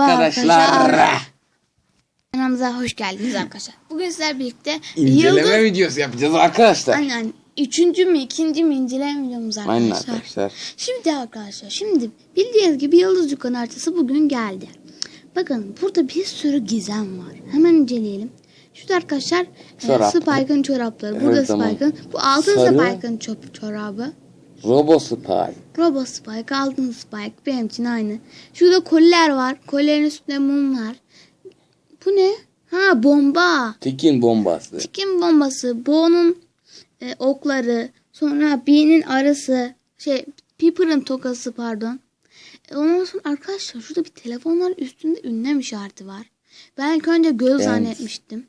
Merhaba arkadaşlar. Kanalımıza hoş geldiniz arkadaşlar. Bugün sizlerle birlikte İnceleme Yıldız... videosu yapacağız arkadaşlar. Aynen. Üçüncü mü ikinci mi inceleme videomuz arkadaşlar. Aynen arkadaşlar. Şimdi arkadaşlar şimdi bildiğiniz gibi Yıldız Dükkanı haritası bugün geldi. Bakın burada bir sürü gizem var. Hemen inceleyelim. Şurada arkadaşlar e, Çorap. Spike'ın çorapları. Burada Evet, tamam. Spike'ın. Bu altın Sarı. Spike'ın çorabı. Robo Spy. Robo Spike, altın Spike benim için aynı. Şurada koliler var. Kolilerin üstünde mum var. Bu ne? Ha bomba. Tikin bombası. Tikin bombası. Bo'nun e, okları. Sonra B'nin arısı. Şey Piper'ın tokası pardon. E, ondan sonra arkadaşlar şurada bir telefonların üstünde ünlem işareti var. Ben ilk önce göz Evet. zannetmiştim.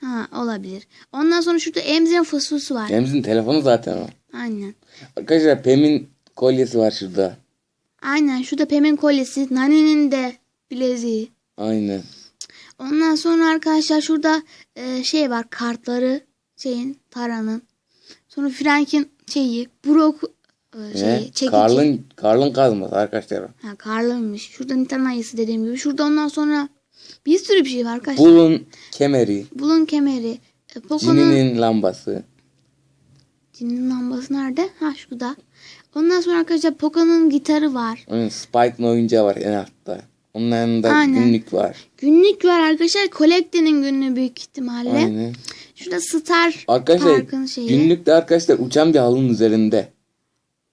Ha olabilir. Ondan sonra şurada Emzin fısfısı var. Remzi'nin telefonu zaten o. Aynen. Arkadaşlar Pem'in kolyesi var şurada. Aynen şurada Pem'in kolyesi, Nani'nin de bileziği. Aynen. Ondan sonra arkadaşlar şurada e, şey var kartları şeyin Tara'nın. Sonra Frank'in şeyi, Brock e, şeyi, çekici. Karl'ın, Karl'ın kazması arkadaşlar. Ha, Karl'ınmış. Şurada Nitan ayısı dediğim gibi. Şurada ondan sonra bir sürü bir şey var arkadaşlar. Bulun kemeri. Bulun kemeri. E, Poco'nun Cininin lambası. Cininin lambası nerede? Ha şurada. Ondan sonra arkadaşlar Poco'nun gitarı var. Onun Spike'ın oyuncağı var en altta. Onun yanında Aynen. günlük var. Günlük var arkadaşlar. Collecte'nin günlüğü büyük ihtimalle. Aynen. Şurada Star Arkadaşlar Park'ın şeyi. günlükte arkadaşlar uçan bir halının üzerinde.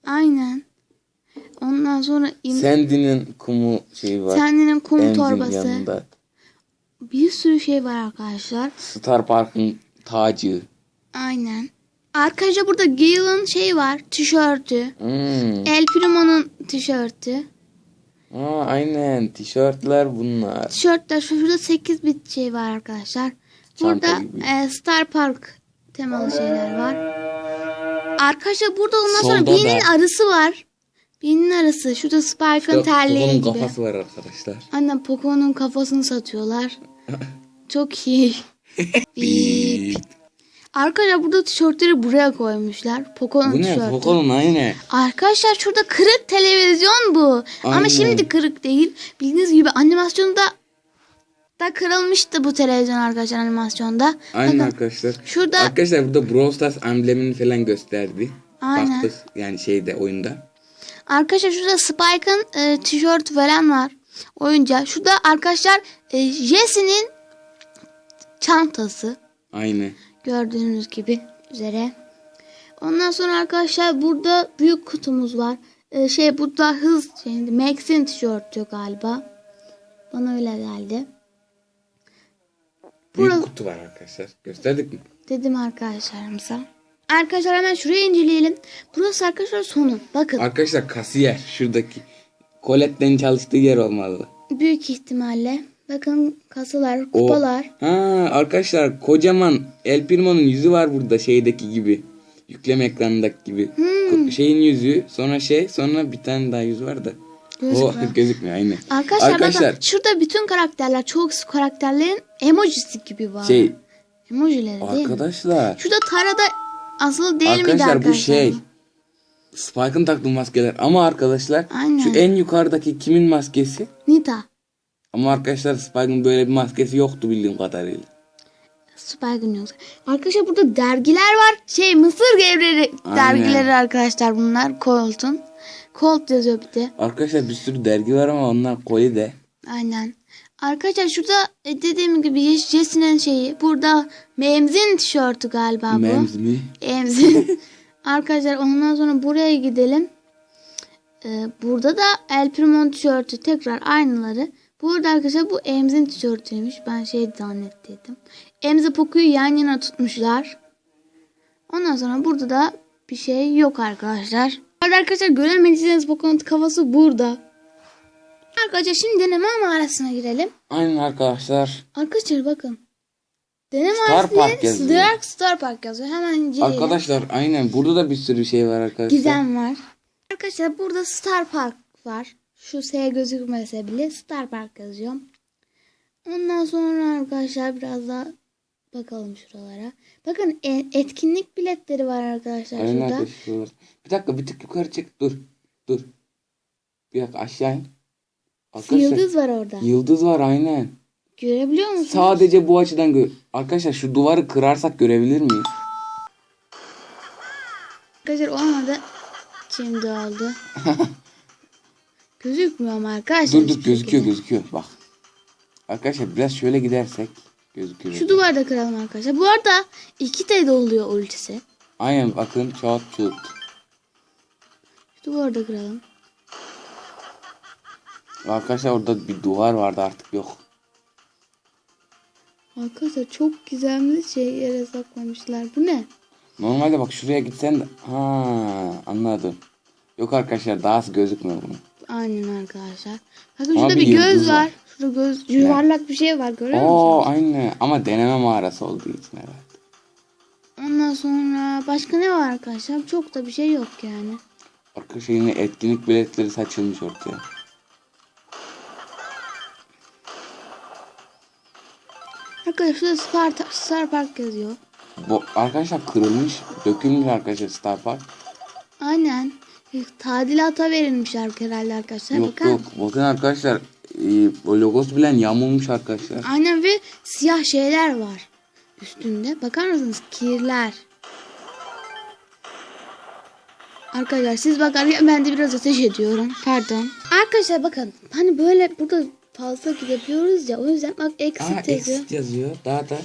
Aynen. Ondan sonra Sandy'nin kumu şeyi var. Sandy'nin kum Emzin torbası. yanında. Bir sürü şey var arkadaşlar. Star Park'ın tacı. Aynen. Arkadaşlar burada Gale'ın şeyi var. Tişörtü. Hmm. El Primo'nun tişörtü. Aa, aynen tişörtler bunlar. Tişörtler şurada 8 bit şey var arkadaşlar. Burada e, Star Park temalı şeyler var. Arkadaşlar burada ondan sonra da- arısı var. Bee'nin arısı. Şurada Spike'ın terliği gibi. kafası var arkadaşlar. Annem Poco'nun kafasını satıyorlar. Çok iyi. Bip. Arkadaşlar burada tişörtleri buraya koymuşlar. Poco'nun Bu ne? tişörtü. Poco'nun aynı. Arkadaşlar şurada kırık televizyon bu. Ama Aynen. şimdi kırık değil. Bildiğiniz gibi animasyonda da kırılmıştı bu televizyon arkadaşlar animasyonda. Aynen Bakın, arkadaşlar. Şurada Arkadaşlar burada Brawl Stars amblemini falan gösterdi. Aynen. Baktık yani şeyde oyunda. arkadaşlar şurada Spike'ın e, tişörtü falan var. Oyuncağı. Şurada arkadaşlar e, Jesse'nin çantası. Aynı. Gördüğünüz gibi üzere. Ondan sonra arkadaşlar burada büyük kutumuz var. Ee, şey burada hız şeyinde Max'in tişörtü galiba. Bana öyle geldi. Büyük Burası- kutu var arkadaşlar. Gösterdik mi? Dedim arkadaşlarımıza. Arkadaşlar hemen şuraya inceleyelim. Burası arkadaşlar sonu. Bakın Arkadaşlar kasiyer şuradaki. Colette'nin çalıştığı yer olmalı. büyük ihtimalle. Bakın kasalar, O- kupalar. Ha arkadaşlar kocaman El Primo'nun yüzü var burada şeydeki gibi. Yükleme ekranındaki gibi. Hmm. Şeyin yüzü sonra şey sonra bir tane daha yüz var da. Gözükmüyor. O gözükmüyor aynen. Arkadaşlar, Arkadaşlar bakın şurada bütün karakterler, çoğu karakterlerin emojisi gibi var. şey Emojileri değil mi? arkadaşlar Şurada Tara'da asılı değil miydi arkadaşlar arkadaşlar? bu şey Spike'ın taktığı maskeler ama arkadaşlar Aynen. şu en yukarıdaki kimin maskesi? Nita. Ama arkadaşlar Spike'ın böyle bir maskesi yoktu bildiğim kadarıyla. Spike'ın yoksa. Arkadaşlar burada dergiler var. Şey Mısır Aynen. dergileri arkadaşlar bunlar. Colt'un. Colt yazıyor bir de. Arkadaşlar bir sürü dergi var ama onlar koli de. Aynen. Arkadaşlar şurada e, dediğim gibi Jesse'nin şeyi. Burada Memzin tişörtü galiba bu. Mems mi? Emzin. Arkadaşlar ondan sonra buraya gidelim. Ee, burada da El Primo'nun tişörtü tekrar aynıları. Burada arkadaşlar bu Emzin tişörtüymüş. Ben şey zannettiydim. Emzi Poco'yu yan yana tutmuşlar. Ondan sonra burada da bir şey yok arkadaşlar. Arada arkadaşlar göremediyseniz Poco'nun kafası burada. Arkadaşlar şimdi deneme mağarasına girelim. Aynen arkadaşlar. Arkadaşlar bakın. Deneme Star Park yazıyor. Direkt Star Park yazıyor. Hemen. Arkadaşlar aynen burada da bir sürü şey var arkadaşlar. Gizem var. Arkadaşlar burada Star Park var. Şu S gözükmese bile Star Park yazıyorum. Ondan sonra arkadaşlar biraz daha bakalım şuralara. Bakın e- etkinlik biletleri var arkadaşlar Aynen şurada. arkadaşlar. Bir dakika bir tık yukarı çık. Dur. Dur. Bir dakika aşağı in. Arkadaşlar Yıldız var orada. yıldız var aynen. Görebiliyor musun? Sadece bu açıdan gö Arkadaşlar şu duvarı kırarsak görebilir miyiz? Arkadaşlar olmadı. Şimdi oldu. Gözükmüyor ama arkadaşlar. Dur dur gözüküyor gözüküyor bak. Arkadaşlar biraz şöyle gidersek gözüküyor. Şu duvarda kıralım arkadaşlar. Bu arada iki de doluyor ultisi. Aynen bakın çat çut. Şu duvarda kıralım. Arkadaşlar orada bir duvar vardı artık yok. Arkadaşlar çok gizemli şey yere saklamışlar. Bu ne? Normalde bak şuraya gitsen. Ha anladım. Yok arkadaşlar daha az gözükmüyor bunun. Aynen arkadaşlar. Bakın şurada bir bir göz var. var. Şurada göz yuvarlak bir şey var görüyor Oo musunuz? aynı ama deneme mağarası olduğu için herhalde. Ondan sonra başka ne var arkadaşlar? Çok da bir şey yok yani. Arkadaşlar yine etkinlik biletleri saçılmış ortaya. Arkadaşlar şurada Sparta, Star Park yazıyor. Bu arkadaşlar kırılmış, dökülmüş arkadaşlar Star Park. Aynen. Tadilata verilmiş herhalde arkadaşlar. Yok Bakın. yok bakın arkadaşlar e, o logosu bilen yamulmuş arkadaşlar. Aynen ve siyah şeyler var üstünde. Bakar mısınız? Kirler. Arkadaşlar siz bakarken ben de biraz ateş ediyorum. Pardon. Arkadaşlar bakın hani böyle burada fazla gidebiliyoruz ya o yüzden bak Aa yazıyor. exit yazıyor daha da.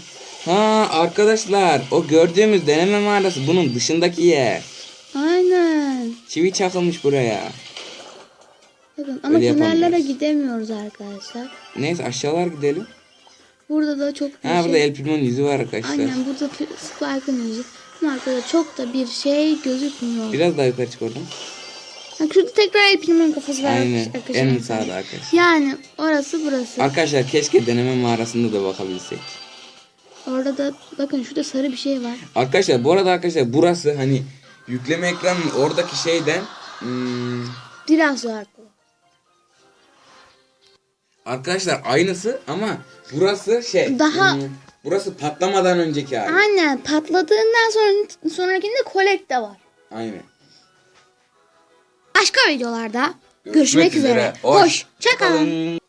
Ha arkadaşlar o gördüğümüz deneme mağarası bunun dışındaki yer. Çivi çakılmış buraya. Bakın ama Öyle kenarlara gidemiyoruz arkadaşlar. Neyse aşağılar gidelim. Burada da çok bir Ha burada şey. El Primo'nun yüzü var arkadaşlar. Aynen burada Spike'ın yüzü. Ama arkadaşlar çok da bir şey gözükmüyor. Biraz daha yukarı çık oradan. Bak şurada tekrar El Primo'nun kafası var. Aynen arkadaşlar. en sağda arkadaşlar. Yani orası burası. Arkadaşlar keşke deneme mağarasında da bakabilsek. Orada da bakın şurada sarı bir şey var. Arkadaşlar bu arada arkadaşlar burası hani yükleme ekranının oradaki şeyden hmm, Biraz farklı. arkadaşlar aynısı ama burası şey Daha- hmm, burası patlamadan önceki hali. Aynen patladığından sonra sonrakinde kolekte var. Aynen. Başka videolarda görüşmek, üzere. Hoş. Çakalın. Kalın.